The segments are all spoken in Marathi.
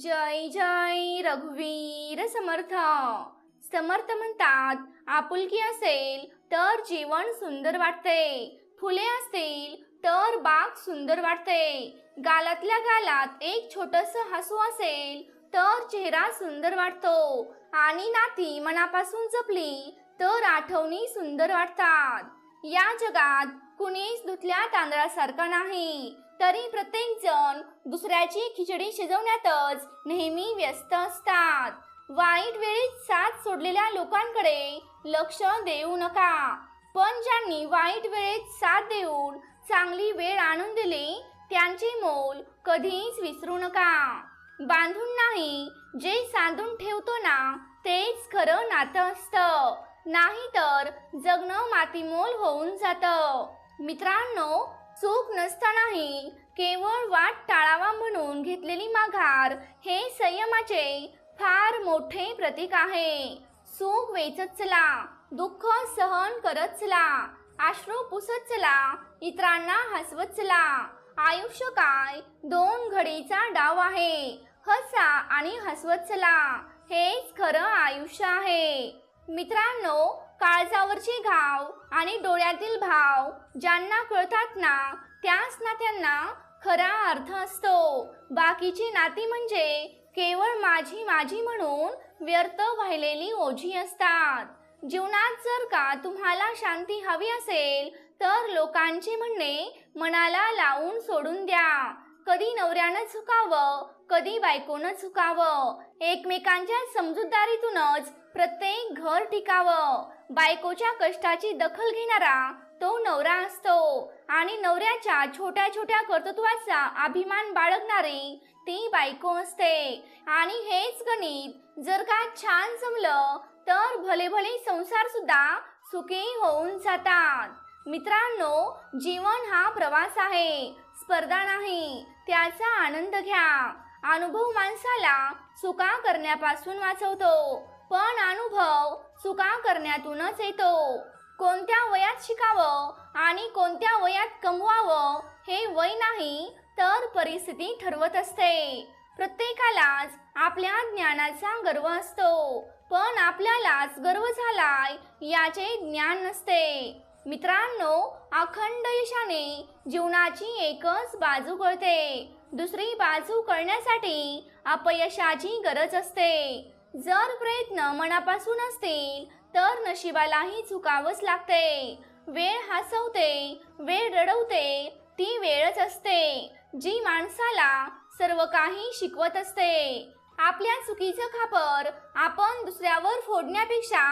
जय जय रघुवीर समर्थ. समर्थ म्हणतात आपुलकी असेल तर जीवन सुंदर वाटते. फुले असतील तर बाग सुंदर वाटते. गालातल्या गालात एक छोटस हसू असेल तर चेहरा सुंदर वाटतो. आणि नाती मनापासून जपली तर आठवणी सुंदर वाटतात. या जगात कुणीच धुतल्या तांदळासारखा नाही. तरी प्रत्येक जण दुसऱ्याची खिचडी शिजवण्यातच नेहमी व्यस्त असतात. वाईट वेळेत साथ सोडलेल्या लोकांकडे लक्ष देऊ नका. पण ज्यांनी वाईट वेळेत साथ देऊन चांगली वेळ आणून दिली त्यांचे मोल कधीच विसरू नका. बांधून नाही जे साधून ठेवतो ना तेच खरं नातं असतं. नाही तर जगणं मातीमोल होऊन जातं. मित्रांनो चूक नसतानाही केवळ वाट टाळावा म्हणून घेतलेली माघार हे संयमाचे फार मोठे प्रतीक आहे. सुख वेचत चला दुःख सहन करत चला आश्रू पुसत चला इतरांना हसवत चला आयुष्य काय? दोन घडीचा डाव आहे. हसा आणि हसवत चला हेच खरं आयुष्य आहे. मित्रांनो काळजावरची घाव आणि डोळ्यातील भाव ज्यांना कळतात ना त्याच नात्यांना खरा अर्थ असतो. बाकीची नाती म्हणजे केवळ माझी माझी म्हणून व्यर्थ वाहिलेली ओझी असतात. जीवनात जर का तुम्हाला शांती हवी असेल तर लोकांचे म्हणणे मनाला लावून सोडून द्या. कधी नवऱ्यानं झुकावं कधी बायकोनं झुकावं एकमेकांच्या समजूतदारीतूनच प्रत्येक घर टिकावं. बायकोच्या कष्टाची दखल घेणारा तो नवरा असतो आणि नवऱ्याच्या छोट्या छोट्या कर्तृत्वाचा अभिमान बाळगणारी ती बायको असते. आणि हेच गणित जर का छान जमलं तर भले भले संसार सुद्धा सुखी होऊन जातात. मित्रांनो जीवन हा प्रवास आहे स्पर्धा नाही. त्याचा आनंद घ्या. अनुभव माणसाला चुका करण्यापासून वाचवतो. पण अनुभव चुका करण्यातूनच येतो. कोणत्या वयात शिकावं आणि कोणत्या वयात कमवावं हे वय नाही तर परिस्थिती ठरवत असते. प्रत्येकालाच आपल्या ज्ञानाचा गर्व असतो. पण आपल्यालाच गर्व झालाय याचे ज्ञान नसते. मित्रांनो अखंड यशाने जीवनाची एकच बाजू कळते दुसरी बाजू कळण्यासाठी अपयशाची गरज असते. जर प्रयत्न मनापासून असतील तर नशिबालाही चुकावंच लागते. वेळ हसवते वेळ रडवते ती वेळच असते जी माणसाला सर्व काही शिकवत असते. आपल्या चुकीचं खापर आपण दुसऱ्यावर फोडण्यापेक्षा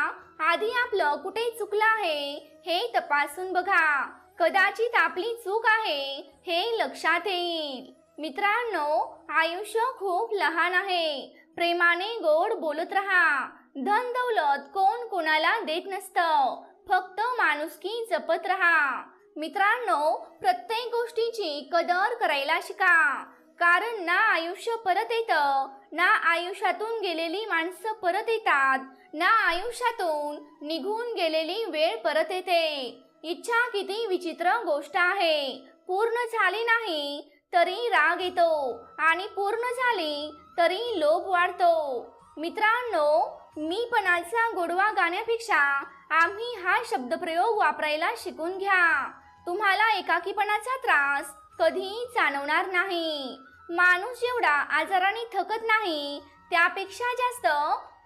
आधी आपलं कुठे चुकलं आहे हे तपासून बघा. कदाचित आपली चूक आहे हे लक्षात येईल. मित्रांनो आयुष्य खूप लहान आहे. प्रेमाने गोड बोलत राहा. धन दौलत कोण कोणाला देत नसतं. फक्त माणुसकी जपत राहा. मित्रांनो प्रत्येक गोष्टीची कदर करायला शिका. कारण ना आयुष्य परत येतं. ना आयुष्यातून गेलेली माणसं परत येतात. ना आयुष्यातून निघून गेलेली वेळ परत येते. इच्छा किती विचित्र गोष्ट आहे. पूर्ण झाली नाही तरी राग येतो. आणि पूर्ण झाली तरी लोभ वाढतो. मित्रांनो मीपणाचा गोडवा गाण्यापेक्षा आम्ही हा शब्दप्रयोग वापरायला शिकून घ्या. तुम्हाला एकाकीपणाचा त्रास कधी जाणवणार नाही. माणूस जेवढा आजाराने थकत नाही त्यापेक्षा जास्त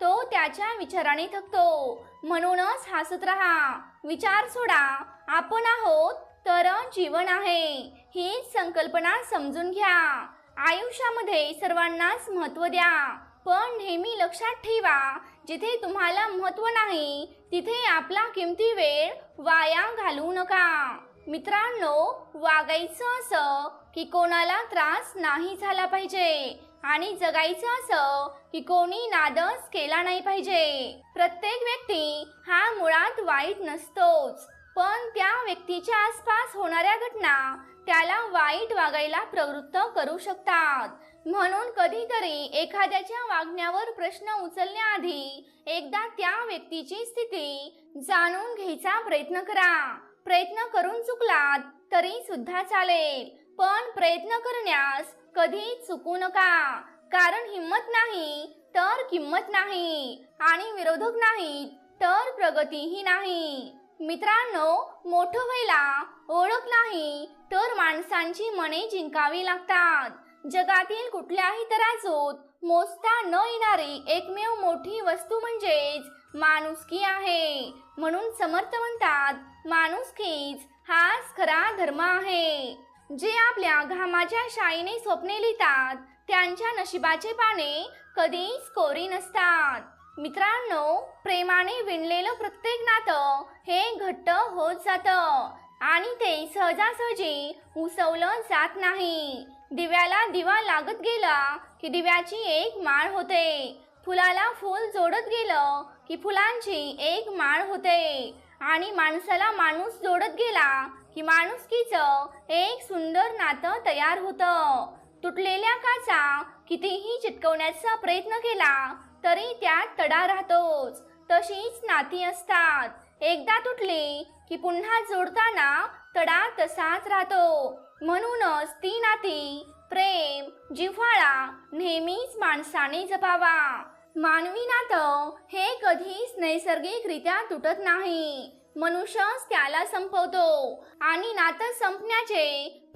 तो त्याच्या विचाराने थकतो. म्हणूनच हसत राहा विचार सोडा आपण आहोत तर जीवन आहे. ही संकल्पना समजून घ्या. आयुष्यामध्ये सर्वांनाच महत्त्व द्या. पण नेहमी लक्षात ठेवा जिथे तुम्हाला महत्त्व नाही तिथे आपला किमती वेळ वाया घालवू नका. मित्रांनो वागायचं असं की कोणाला त्रास नाही झाला पाहिजे. आणि जगायचं असं की कोणी नादच केला नाही पाहिजे. प्रत्येक व्यक्ती हा मुळात वाईट नसतोच. पण त्या व्यक्तीच्या आसपास होणाऱ्या घटना त्याला वाईट वागायला प्रवृत्त करू शकतात. म्हणून कधीतरी एखाद्याच्या वागण्यावर प्रश्न उचलण्याआधी एकदा त्या व्यक्तीची स्थिती जाणून घ्यायचा प्रयत्न करा. प्रयत्न करून चुकलात तरी सुद्धा चालेल. पण प्रयत्न करण्यास कधी चुकू नका. कारण हिंमत नाही तर किंमत नाही. आणि विरोधक नाहीत तर प्रगतीही नाही. मित्रांनो मोठं व्हायला ओळख नाही तर माणसांची मने जिंकावी लागतात. जगातील कुठल्याही तराजूत मोजता न येणारी एकमेव मोठी वस्तू म्हणजेच माणुसकी आहे. म्हणून समर्थ म्हणतात माणुसकीच हाच खरा धर्म आहे. जे आपल्या घामाच्या शाईने स्वप्ने लिहितात त्यांच्या नशिबाचे पाने कधीच कोरी नसतात. मित्रांनो प्रेमाने विणलेलं प्रत्येक नातं हे घट्ट होत जातं आणि ते सहजासहजी उसवलं जात नाही. दिव्याला दिवा लागत गेला की दिव्याची एक माळ होते. फुलाला फूल जोडत गेलं की फुलांची एक माळ होते. आणि माणसाला माणूस जोडत गेला की माणुसकीचं एक सुंदर नातं तयार होतं. तुटलेल्या काचा कितीही चिटकवण्याचा प्रयत्न केला तरी त्यात तडा राहतोच. तशीच नाती असतात. एकदा तुटली की पुन्हा जोडताना तडा तसाच राहतो. म्हणूनच ती नाती प्रेम जिव्हाळा नेहमीच माणसाने जपावा. मानवी नातं हे कधीच नैसर्गिकरित्या तुटत नाही. मनुष्यच त्याला संपवतो. आणि नातं संपण्याचे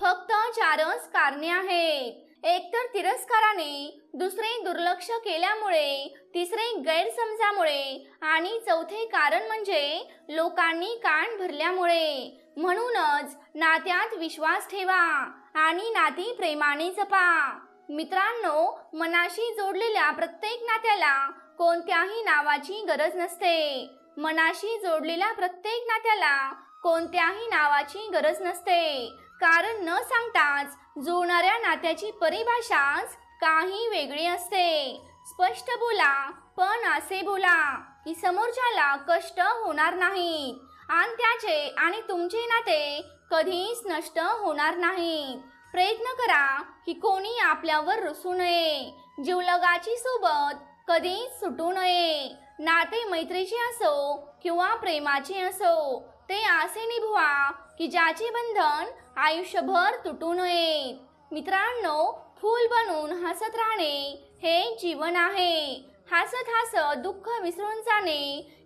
फक्त चारच कारणे आहेत. एकतर तिरस्काराने दुसरे दुर्लक्ष केल्यामुळे तिसरे गैरसमजामुळे आणि चौथे कारण म्हणजे लोकांनी कान भरल्यामुळे. म्हणूनच नात्यात विश्वास ठेवा आणि नाती प्रेमाने जपा. मित्रांनो मनाशी जोडलेल्या प्रत्येक नात्याला कोणत्याही नावाची गरज नसते. मनाशी जोडलेल्या प्रत्येक नात्याला कोणत्याही नावाची गरज नसते. कारण न सांगताच जुळणाऱ्या नात्याची परिभाषाच काही वेगळी असते. स्पष्ट बोला पण असे बोला की समोरच्याला कष्ट होणार नाहीत. आणि त्याचे आणि तुमचे नाते कधीच नष्ट होणार नाहीत. प्रयत्न करा की कोणी आपल्यावर रुसू नये. जीवलगाची सोबत कधी सुटू नये. नाते मैत्रीचे असो किंवा प्रेमाचे असो ते असे निभवा की ज्याचे बंधन आयुष्यभर तुटू नये. मित्रांनो फूल बनून हसत राहणे हे जीवन आहे. हसत हसत दुःख विसरून जाणे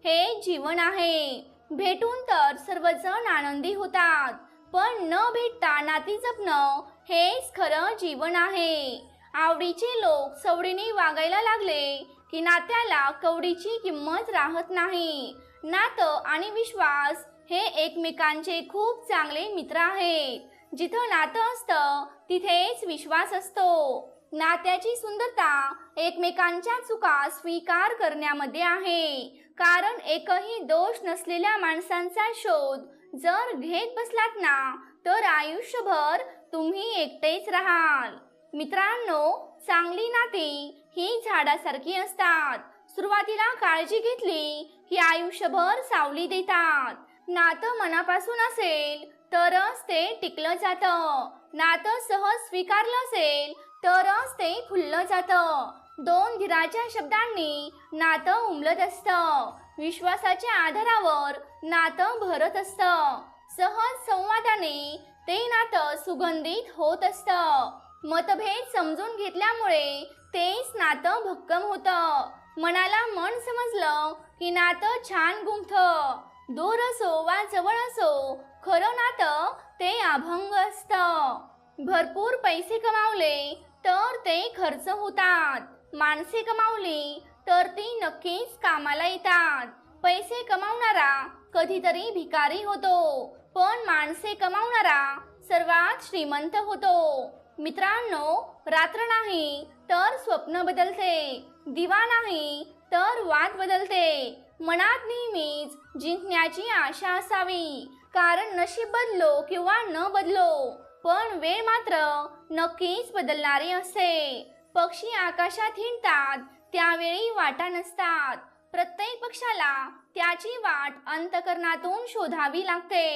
हे जीवन आहे. भेटून तर सर्वजण आनंदी होतात पण न भेटता नाती जपणं हेच खरं जीवन आहे. आवडीचे लोक सवडीने वागायला लागले की नात्याला कवडीची किंमत राहत नाही. नातं आणि विश्वास हे एकमेकांचे खूप चांगले मित्र आहेत. जिथं नातं असतं तिथेच विश्वास असतो. नात्याची सुंदरता एकमेकांच्या चुका स्वीकार करण्यामध्ये आहे. कारण एकही दोष नसलेल्या माणसांचा शोध जर घेत बसलात ना तर आयुष्यभर तुम्ही एकटेच राहाल. मित्रांनो चांगली नाती ही झाडासारखी असतात. सुरुवातीला काळजी घेतली की आयुष्यभर सावली देतात. नातं मनापासून असेल तरच ते टिकलं जातं. नातं सहज स्वीकारलं असेल तरच ते फुललं जातं. दोन धीराच्या शब्दांनी नातं उमलत असतं. विश्वासाच्या आधारावर नातं भरत असतं. सहज संवादाने ते नातं सुगंधित होत असतं. मतभेद समजून घेतल्यामुळे तेच नातं भक्कम होतं. मनाला मन समजलं की नातं छान गुंफतं दूर असो वा जवळ असो खरं नातं ते अभंग असतं. भरपूर पैसे कमावले तर ते खर्च होतात. माणसे कमावली तर ती नक्कीच कामाला येतात. पैसे कमावणारा कधीतरी भिकारी होतो. पण माणसे कमावणारा सर्वात श्रीमंत होतो. मित्रांनो रात्र नाही तर स्वप्न बदलते. दिवा नाही तर वाद बदलते. मनात नेहमीच जिंकण्याची आशा असावी. कारण नशीब बदलो किंवा न बदलो पण वेळ मात्र नक्कीच बदलणारी असते. पक्षी आकाशात हिंडतात त्यावेळी वाटा नसतात. प्रत्येक पक्षाला त्याची वाट अंतकरणातून शोधावी लागते.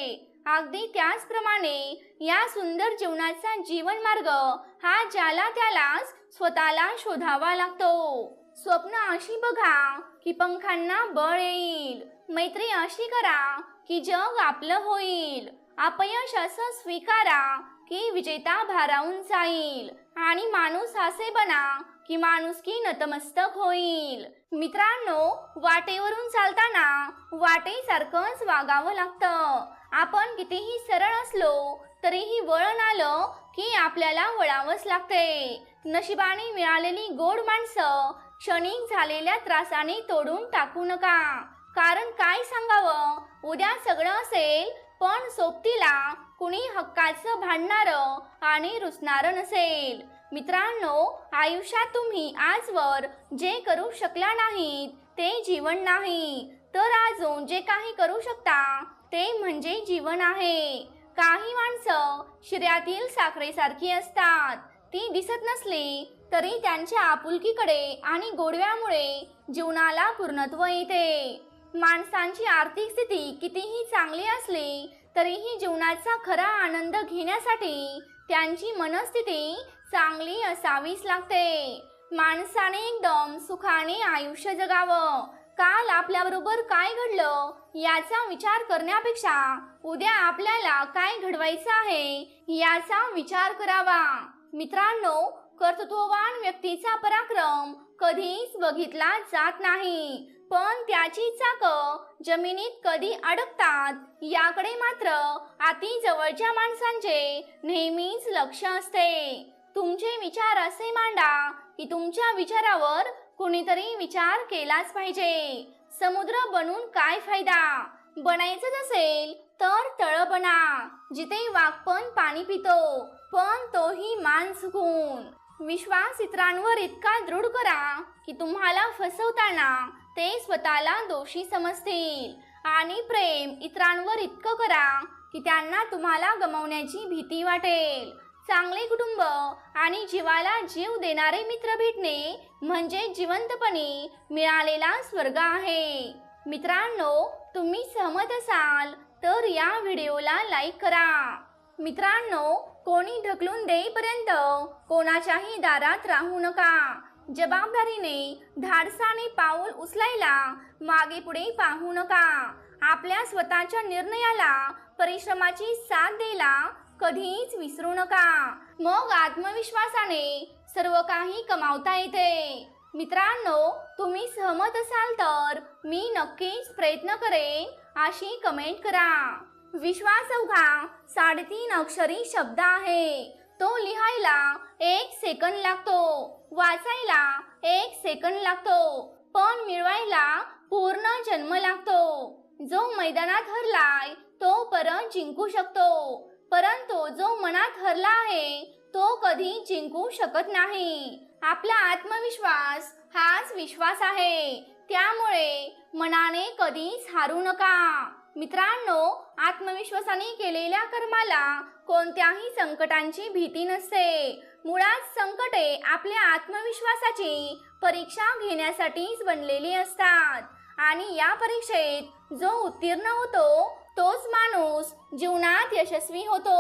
अगदी त्याचप्रमाणे या सुंदर जीवनाचा जीवन मार्ग हा ज्याला त्यालाच स्वतःला शोधावा लागतो. स्वप्न अशी बघा की पंखांना बळ येईल. मैत्री अशी करा की जग आपलं होईल. अपयश असं स्वीकारा की विजेता भारावून जाईल. आणि माणूस असे बना की माणुसकी नतमस्तक होईल. मित्रांनो वाटेवरून चालताना वाटेसारखंच वागावं लागतं. आपण कितीही सरळ असलो तरीही वळण आलं की आपल्याला वळावंच लागते. नशिबाने मिळालेली गोड माणसं क्षणिक झालेल्या त्रासाने तोडून टाकू नका. कारण काय सांगावं? उद्या सगळं असेल पण सोबतीला कुणी हक्काचं भांडणारं आणि रुसणारं नसेल. मित्रांनो आयुष्यात तुम्ही आजवर जे करू शकला नाहीत ते जीवन नाही. तर अजून जे काही करू शकता ते म्हणजे जीवन आहे. काही माणसं शिर्यातील साखरेसारखी असतात. ती दिसत नसली तरी त्यांच्या आपुलकीकडे आणि गोडव्यामुळे जीवनाला पूर्णत्व येते. माणसांची आर्थिक स्थिती कितीही चांगली असली तरीही जीवनाचा खरा आनंद घेण्यासाठी त्यांची मनस्थिती चांगली असावीच लागते. माणसाने एकदम सुखाने आयुष्य जगावं. काल आपल्याबरोबर काय घडलं याचा विचार करण्यापेक्षा उद्या आपल्याला काय घडवायचं आहे याचा विचार करावा. मित्रांनो कर्तृत्ववान व्यक्तीचा पराक्रम कधीच बघितला जात नाही. पण त्याची चाक जमिनीत कधी अडकतात याकडे मात्र अति जवळच्या माणसांचे नेहमीच लक्ष असते. तुमचे विचार असे मांडा की तुमच्या विचारावर कुणीतरी विचार केलाच पाहिजे. समुद्र बनून काय फायदा? बनायचं असेल तर तळ बना जिथे वाघपण पाणी पितो पण तोही मान चुकून विश्वास इतरांवर इतका दृढ करा की तुम्हाला फसवताना ते स्वतःला दोषी समजतील. आणि प्रेम इतरांवर इतकं करा की त्यांना तुम्हाला गमावण्याची भीती वाटेल. चांगले कुटुंब आणि जीवाला जीव देणारे मित्र भेटणे म्हणजे जिवंतपणे मिळालेला स्वर्ग आहे. मित्रांनो तुम्ही सहमत असाल तर या व्हिडिओला लाईक करा. मित्रांनो कोणी ढकलून देईपर्यंत कोणाच्याही दारात राहू नका. जबाबदारीने धाडसाने पाऊल उचलायला मागे पुढे पाहू नका. आपल्या स्वतःच्या निर्णयाला परिश्रमाची साथ द्यायला कधीच विसरू नका. मग आत्मविश्वासाने सर्व काही कमावता येते. मित्रांनो तुम्ही सहमत असाल तर मी नक्कीच प्रयत्न करेन अशी कमेंट करा. विश्वास अवघा साडेतीन अक्षरी शब्द आहे. तो लिहायला एक सेकंद लागतो वाचायला एक सेकंद लागतो पण मिळवायला पूर्ण जन्म लागतो. जो मैदानात हरलाय तो परत जिंकू शकतो. परंतु जो मनात हरला आहे तो कधी जिंकू शकत नाही. आपला आत्मविश्वास हाच विश्वास आहे. त्यामुळे मनाने कधीच हारू नका. मित्रांनो आत्मविश्वासाने केलेल्या कर्माला कोणत्याही संकटांची भीती नसते. मुळात संकटे आपल्या आत्मविश्वासाची परीक्षा घेण्यासाठीच बनलेली असतात. आणि या परीक्षेत जो उत्तीर्ण होतो तोच माणूस जीवनात यशस्वी होतो.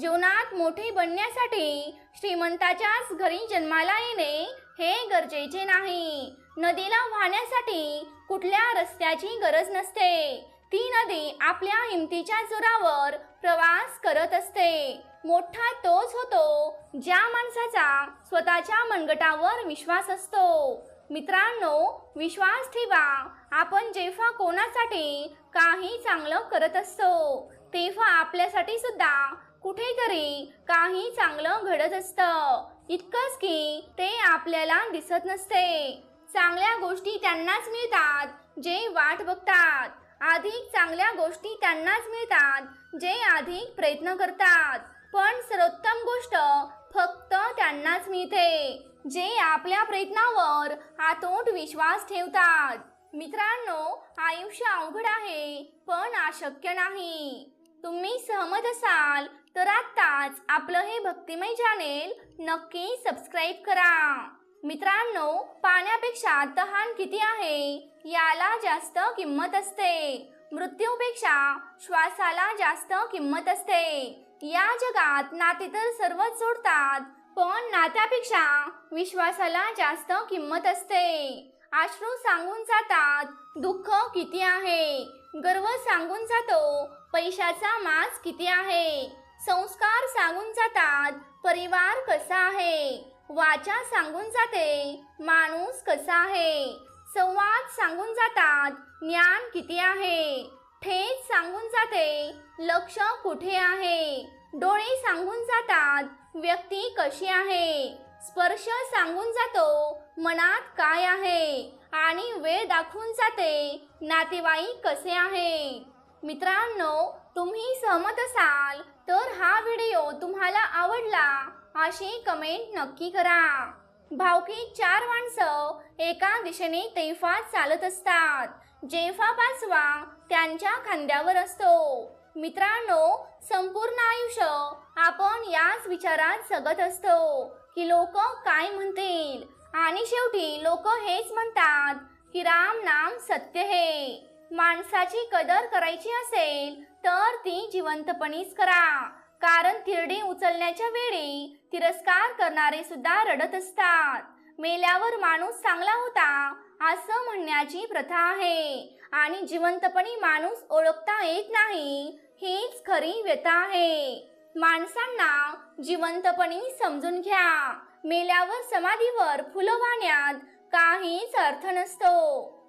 जीवनात मोठे बनण्यासाठी श्रीमंताच्याच घरी जन्माला येणे हे गरजेचे नाही. नदीला वाहण्यासाठी कुठल्या रस्त्याची गरज नसते. ती नदी आपल्या हिमतीच्या जोरावर प्रवास करत असते. मोठा तोच होतो ज्या माणसाचा स्वतःच्या मनगटावर विश्वास असतो. मित्रांनो विश्वास ठेवा. आपण जेव्हा कोणासाठी काही चांगलं करत असतो. तेव्हा आपल्यासाठी सुद्धा कुठेतरी काही चांगलं घडत असतं. इतकंच की ते आपल्याला दिसत नसते. चांगल्या गोष्टी त्यांनाच मिळतात जे वाट बघतात. अधिक चांगल्या गोष्टी त्यांनाच मिळतात जे अधिक प्रयत्न करतात. पण सर्वोत्तम गोष्ट फक्त त्यांनाच मिळते जे आपल्या प्रयत्नावर आतोट विश्वास ठेवतात. मित्रांनो आयुष्य अवघड आहे पण अशक्य नाही. तुम्ही सहमत असाल तर आत्ताच आपलं हे भक्तिमय चॅनेल नक्की सबस्क्राईब करा. मित्रांनो पाण्यापेक्षा तहान किती आहे याला जास्त किंमत असते. मृत्यूपेक्षा श्वासाला जास्त किंमत असते. या जगात नाते तर सर्वच जोडतात पण नात्यापेक्षा विश्वासाला जास्त किंमत असते. आश्रू सांगून जातात दुःख किती आहे? गर्व सांगून जातो पैशाचा मास किती आहे? संस्कार सांगून जातात परिवार कसा आहे? वाचा सांगून जाते माणूस कसा आहे? संवाद सांगून जातात ज्ञान किती आहे? ठेच सांगून जाते लक्ष कुठे आहे? डोळे सांगून जातात व्यक्ती कशी आहे? स्पर्श सांगून जातो मनात काय आहे आणि वेळ दाखवून जाते नातेवाईक कसे आहे? मित्रांनो तुम्ही सहमत असाल तर हा व्हिडिओ तुम्हाला आवडला अशी कमेंट नक्की करा. भावकी चार माणसं एका दिशेने तैफात चालत असतात. जेफा पाचवा त्यांच्या खांद्यावर असतो. मित्रांनो संपूर्ण आयुष्य आपण याच विचारात जगत असतो. की लोक काय म्हणतील? आणि शेवटी लोक हेच म्हणतात की राम नाम सत्य हे. माणसाची कदर करायची असेल तर ती जिवंतपणीच करा. कारण तिरडी उचलण्याच्या वेळी तिरस्कार करणारे सुद्धा रडत असतात. मेल्यावर माणूस चांगला होता असं म्हणण्याची प्रथा आहे. आणि जिवंतपणी माणूस ओळखता येत नाही हीच खरी व्यथा आहे. माणसांना जिवंतपणी समजून घ्या. मेल्यावर समाधीवर फुलं वाहण्यात काहीच अर्थ नसतो.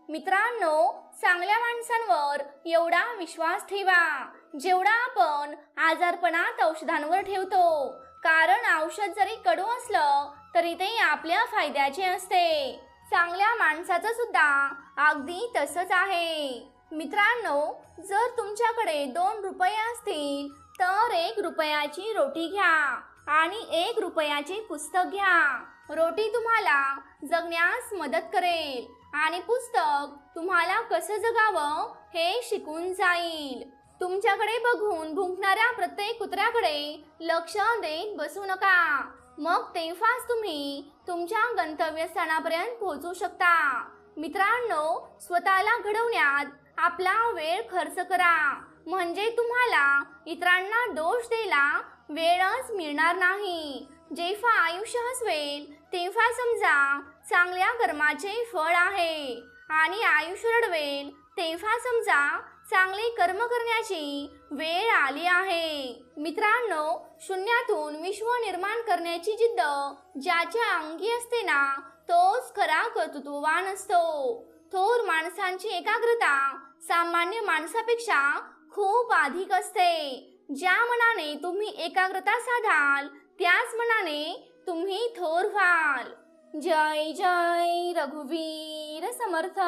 मित्रांनो चांगल्या माणसांवर एवढा विश्वास ठेवा. जेवढा आपण आजारपणात औषधांवर ठेवतो. कारण औषध जरी कडू असलं तरी ते आपल्या फायद्याचे असते. चांगल्या माणसाचं सुद्धा अगदी तसंच आहे. मित्रांनो जर तुमच्याकडे दोन रुपये असतील तर एक रुपयाची रोटी घ्या आणि एक रुपयाचे पुस्तक घ्या. रोटी तुम्हाला जगण्यास मदत करेल आणि पुस्तक तुम्हाला कसं जगावं हे शिकून जाईल. तुमच्याकडे बघून भुंकणाऱ्या प्रत्येक कुत्र्याकडे लक्ष देत बसू नका. मग तेव्हाच तुम्ही तुमच्या गंतव्यस्थानापर्यंत पोहोचू शकता. मित्रांनो स्वतःला घडवण्यात आपला वेळ खर्च करा. म्हणजे तुम्हाला इतरांना दोष द्यायला वेळच मिळणार नाही. जेव्हा आयुष्य हसवेल तेव्हा समजा चांगल्या कर्माचे फळ आहे. आणि आयुष्य रडवेल तेव्हा समजा चांगले कर्म करण्याची वेळ आली आहे. मित्रांनो शून्यातून विश्व निर्माण करण्याची जिद्द ज्याच्या अंगी असते ना तोच खरा कर्तृत्ववान असतो. थोर माणसांची एकाग्रता सामान्य माणसापेक्षा खूप अधिक असते. ज्या मनाने तुम्ही एकाग्रता साधाल त्याच मनाने तुम्ही थोर व्हाल. जय जय रघुवीर समर्थ.